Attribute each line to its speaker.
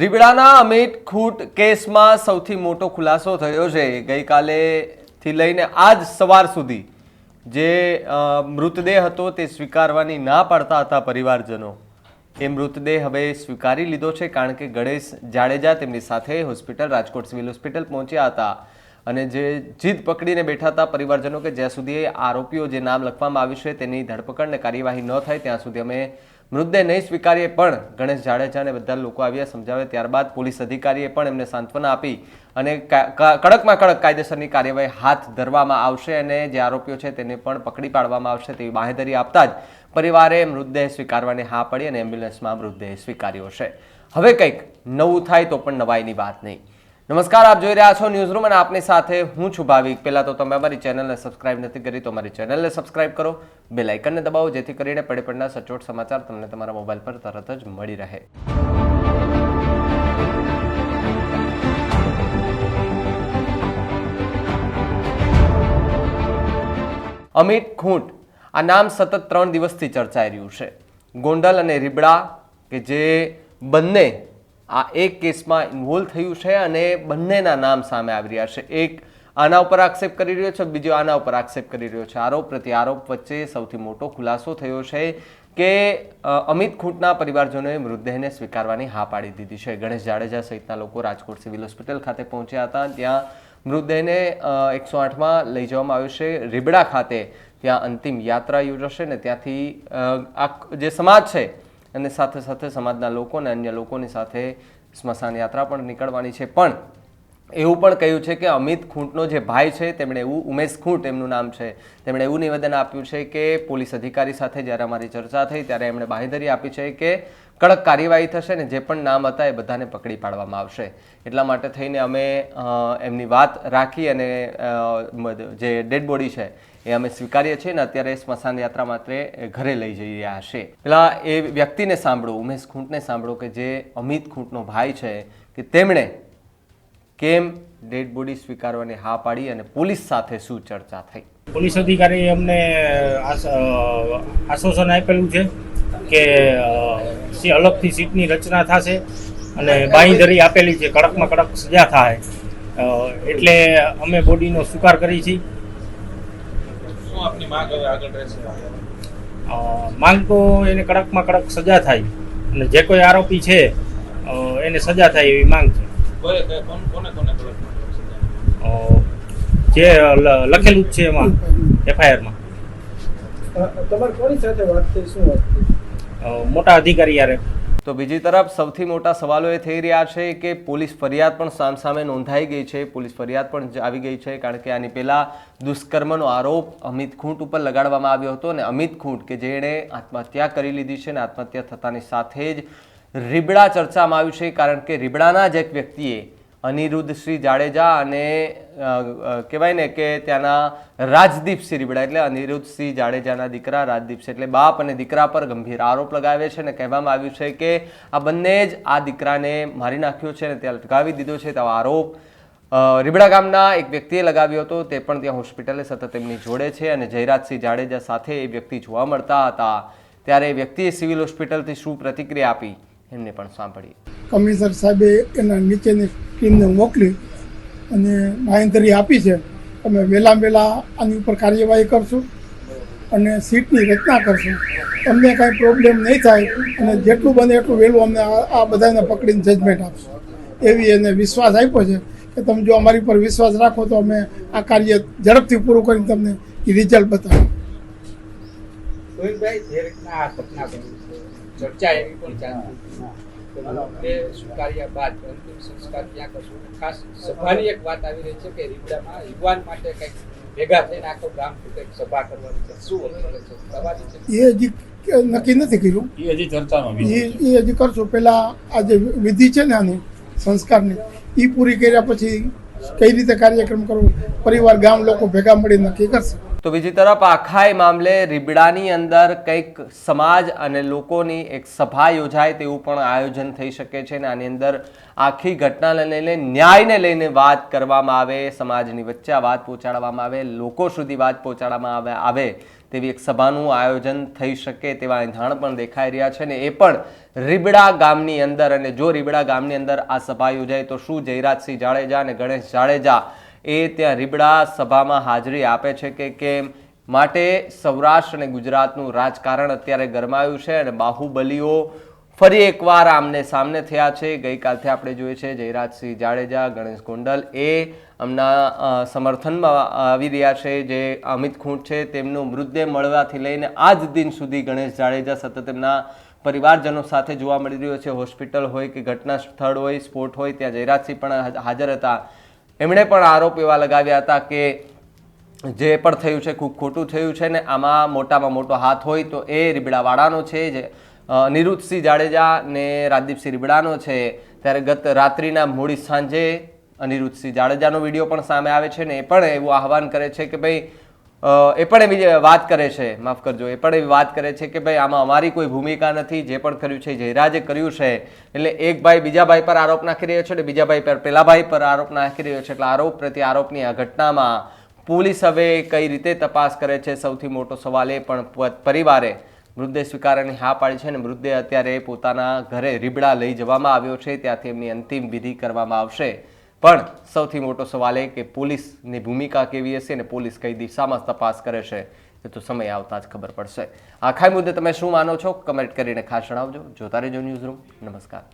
Speaker 1: રીબડાના અમિત ખૂટ કેસમાં સૌથી મોટો ખુલાસો થયો છે. ગઈકાલેથી લઈને આજ સવાર સુધી જે મૃતદેહ હતો તે સ્વીકારવાની ના પાડતા હતા પરિવારજનો. એ મૃતદેહ હવે સ્વીકારી લીધો છે કારણ કે ગણેશ જાડેજા તેમની સાથે હોસ્પિટલ, રાજકોટ સિવિલ હોસ્પિટલ પહોંચ્યા હતા. અને જે જીદ પકડીને બેઠા હતા પરિવારજનો કે જ્યાં સુધી આરોપીઓ જે નામ લખવામાં આવ્યું છે તેની ધરપકડને કાર્યવાહી ન થાય, ત્યાં સુધી અમે મૃતદેહ નહીં સ્વીકારીએ પણ ગણેશ જાડેજાને બધા લોકો આવ્યા સમજાવે ત્યારબાદ પોલીસ અધિકારીએ પણ એમને સાંત્વના આપી અને કડકમાં કડક કાયદેસરની કાર્યવાહી હાથ ધરવામાં આવશે અને જે આરોપીઓ છે તેને પણ પકડી પાડવામાં આવશે તેવી બાહેધરી આપતા જ પરિવારે મૃતદેહ સ્વીકારવાની હા પડી અને એમ્બ્યુલન્સમાં મૃતદેહ સ્વીકાર્યો છે. હવે કંઈક નવું થાય તો પણ નવાઈની વાત નહીં. નમસ્કાર, આપ જોઈ રહ્યા છો ન્યૂઝ રૂમ અને આપની સાથે હું છું ભાવિક. પહેલા તો તમે અમારી ચેનલને સબસ્ક્રાઇબ નથી કરી, તો અમારી ચેનલને સબસ્ક્રાઇબ કરો. બે લાઇકનને દબાવો, જેથી કરીને પડે પડના સચોટ સમાચાર તમને તમારા મોબાઈલ પર તરત જ મળી રહે. અમિત ખૂંટ, આ નામ સતત ત્રણ દિવસથી ચર્ચાઈ રહ્યું છે. ગોંડલ અને રીબડા, કે જે બંને આ એક કેસમાં ઇન્વોલ્વ થયું છે અને બંનેના નામ સામે આવી રહ્યા છે. એક આના ઉપર આક્ષેપ કરી રહ્યો છે, બીજો આના ઉપર આક્ષેપ કરી રહ્યો છે. આરોપ પ્રતિ આરોપ વચ્ચે સૌથી મોટો ખુલાસો થયો છે કે અમિત ખૂંટના પરિવારજનોએ મૃતદેહને સ્વીકારવાની હા પાડી દીધી છે. ગણેશ જાડેજા સહિતના લોકો રાજકોટ સિવિલ હોસ્પિટલ ખાતે પહોંચ્યા હતા. ત્યાં મૃતદેહને એકસો આઠમાં લઈ જવામાં આવ્યો છે. રીબડા ખાતે ત્યાં અંતિમ યાત્રા યોજાશે ને ત્યાંથી આ જે સમાજ છે અને સાથે સાથે સમાજના લોકોને અન્ય લોકોની સાથે સ્મશાન યાત્રા પણ નીકળવાની છે. પણ એવું પણ કહ્યું છે કે અમિત ખૂંટનો જે ભાઈ છે, તેમણે એવું ઉમેશ ખૂંટ એમનું નામ છે, તેમણે એવું નિવેદન આપ્યું છે કે પોલીસ અધિકારી સાથે જ્યારે અમારી ચર્ચા થઈ ત્યારે એમણે બાંહેધરી આપી છે કે કડક કાર્યવાહી થશે ને જે પણ નામ હતા એ બધાને પકડી પાડવામાં આવશે. એટલા માટે થઈને અમે એમની વાત રાખી અને જે ડેડ બોડી છે એ અમે સ્વીકારીએ છીએ ને અત્યારે સ્મશાન યાત્રા માત્ર ઘરે લઈ જઈ રહ્યા છે. પેલા એ વ્યક્તિને સાંભળો, ઉમેશ ખૂંટને સાંભળો કે જે અમિત ખૂંટનો ભાઈ છે કે તેમણે કેમ ડેડ બોડી સ્વીકારવાની હા પાડી અને પોલીસ સાથે શું ચર્ચા થઈ?
Speaker 2: પોલીસ અધિકારીએ અમને આશ્વાસન આપેલું છે કે સી અલગથી સીટની રચના થશે અને બાંયધરી આપેલી છે કડકમાં કડક સજા થાય. એટલે અમે બોડીનો સ્વીકાર કરી છીએ.
Speaker 3: માંગ
Speaker 2: તો એને કડકમાં કડક સજા થાય. અને જે કોઈ આરોપી છે એને સજા થાય એવી માંગ છે. જે લખેલું જ છે એમાં એફઆઈઆરમાં.
Speaker 4: તમારી કોની સાથે વાત થઈ? શું વાત થઈ?
Speaker 2: મોટા અધિકારી યારે.
Speaker 1: તો બીજી તરફ સૌથી મોટા સવાલો એ થઈ રહ્યા છે કે પોલીસ ફરિયાદ પણ સામસામે નોંધાઈ ગઈ છે પોલીસ ફરિયાદ પણ આવી ગઈ છે કારણ કે આની પહેલા દુષ્કર્મનો આરોપ અમિત ખૂંટ ઉપર લગાડવામાં આવ્યો હતો અને અમિત ખૂંટ કે જેણે આત્મહત્યા કરી લીધી છે અને આત્મહત્યા થતાની સાથે જ રીબડા ચર્ચામાં આવ્યું છે, કારણ કે રીબડાના જ એક વ્યક્તિએ અનિરુદ્ધ શ્રી જાડેજા અને કહેવાય ને કે ત્યાંના રાજદીપસિંહ રીબડા, એટલે અનિરુદ્ધ સિંહ જાડેજાના દીકરા રાજદીપસિંહ એટલે બાપ અને દીકરા પર ગંભીર આરોપ લગાવે છે અને કહેવામાં આવ્યું છે કે આ બંને જ આ દીકરાને મારી નાખ્યો છે અને ત્યાં લટકાવી દીધો છે, તેવો આરોપ રીબડા ગામના એક વ્યક્તિએ લગાવ્યો હતો, તે પણ ત્યાં હોસ્પિટલે સતત એમની જોડે છે અને જયરાજસિંહ જાડેજા સાથે એ વ્યક્તિ જોવા મળતા હતા. ત્યારે એ વ્યક્તિએ સિવિલ હોસ્પિટલથી શું પ્રતિક્રિયા આપી? એમને પણ સાંભળીએ.
Speaker 4: કમિશનર સાહેબે એના નીચેની ટીમને મોકલી અને બાંયધરી આપી છે. અમે વહેલા વહેલા આની ઉપર કાર્યવાહી કરશું અને સીટની રચના કરશું. તમને કાંઈ પ્રોબ્લેમ નહીં થાય અને જેટલું બને એટલું વહેલું અમને આ બધાને પકડીને જજમેન્ટ આપશું. એવી એને વિશ્વાસ આપ્યો છે કે તમે જો અમારી પર વિશ્વાસ રાખો તો અમે આ કાર્ય ઝડપથી પૂરું કરીને તમને રિઝલ્ટ બતાવીએ
Speaker 5: ગોવિંદભાઈ જે રીતના આ ઘટના બની છે ચર્ચા એવી પણ ચાલતી સ્વીકાર્યા બાદ અંતિમ સંસ્કાર ક્યાં કરશું ખાસ સભાની એક વાત આવી રહી છે કે રીબડામાં યુવાન માટે કંઈક ભેગા થઈને આખો ગામ કંઈક સભા કરવાની છે. શું કરે છે?
Speaker 4: એ હજી નક્કી નથી કર્યું.
Speaker 2: એ હજી ચર્ચાનો
Speaker 4: એ એ હજી કરશું. પેલા આ જે વિધિ છે ને આની સંસ્કારની એ પૂરી કર્યા પછી કઈ રીતે કાર્યક્રમ કરવો? પરિવાર ગામ લોકો ભેગા મળી નક્કી કરશે?
Speaker 1: તો બીજી તરફ આખાય મામલે રીબડાની અંદર કંઈક સમાજ અને લોકોની એક સભા યોજાય તેવું પણ આયોજન થઈ શકે છે અને આની અંદર આખી ઘટનાને લઈને, ન્યાયને લઈને વાત કરવામાં આવે, સમાજની વચ્ચે વાત પહોંચાડવામાં આવે, લોકો સુધી વાત પહોંચાડવામાં આવે આવે તેવી એક સભાનું આયોજન થઈ શકે તેવા એંધાણ પણ દેખાઈ રહ્યા છે ને એ પણ રીબડા ગામની અંદર અને જો રીબડા ગામની અંદર આ સભા યોજાય તો શું જયરાજસિંહ જાડેજા અને ગણેશ જાડેજા એ ત્યાં રીબડા સભામાં હાજરી આપે છે કે કેમ? માટે સૌરાષ્ટ્ર અને ગુજરાતનું રાજકારણ અત્યારે ગરમાયું છે અને બાહુબલીઓ ફરી એકવાર આમને સામને થયા છે. ગઈકાલથી આપણે જોઈએ છે જયરાજસિંહ જાડેજા, ગણેશ ગોંડલ એ અમના સમર્થનમાં આવી રહ્યા છે. જે અમિત ખૂંટ છે તેમનું મૃતદેહ મળવાથી લઈને આજ દિન સુધી ગણેશ જાડેજા સતત તેમના પરિવારજનો સાથે જોવા મળી રહ્યો છે. હોસ્પિટલ હોય કે ઘટના સ્થળ હોય, સ્પોટ હોય, ત્યાં જયરાજસિંહ પણ હાજર હતા. એમણે પણ આરોપ એવા લગાવ્યા હતા કે જે પણ થયું છે, ખૂબ ખોટું થયું છે ને આમાં મોટામાં મોટો હાથ હોય તો એ રીબડાવાળાનો છે, જે નિરુતસિંહ જાડેજા ને રાજદીપસિંહ રીબડાનો છે. ત્યારે ગત રાત્રિના મોડી સાંજે અનિરુદ્ધસિંહ જાડેજાનો વીડિયો પણ સામે આવે છે ને એ પણ એવું આહવાન કરે છે કે ભાઈ એ પણ એવી વાત કરે છે, માફ કરજો, એ પણ એવી વાત કરે છે કે ભાઈ આમાં અમારી કોઈ ભૂમિકા નથી, જે પણ કર્યું છે, જયરાજે કર્યું છે, એટલે એક ભાઈ બીજા ભાઈ પર આરોપ નાખી રહ્યો છે અને બીજા ભાઈ પર, પેલા ભાઈ પર આરોપ નાખી રહ્યો છે, એટલે આરોપ પ્રત્યે આરોપની આ ઘટનામાં પોલીસ હવે કઈ રીતે તપાસ કરે છે, સૌથી મોટો સવાલ એ પણ પરિવારે મૃતદેહ સ્વીકારવાની હા પાડી છે અને મૃતદેહ અત્યારે પોતાના ઘરે રીબડા લઈ જવામાં આવ્યો છે, ત્યાંથી એમની અંતિમ વિધિ કરવામાં આવશે. પણ સૌથી મોટો સવાલ એ કે પોલીસની ભૂમિકા કેવી હશે અને પોલીસ કઈ દિશામાં તપાસ કરે છે એ તો સમય આવતા જ ખબર પડશે. આખા મુદ્દે તમે શું માનો છો? કમેન્ટ કરીને ખાસ જણાવજો. જોતા રહેજો ન્યૂઝ રૂમ નમસ્કાર.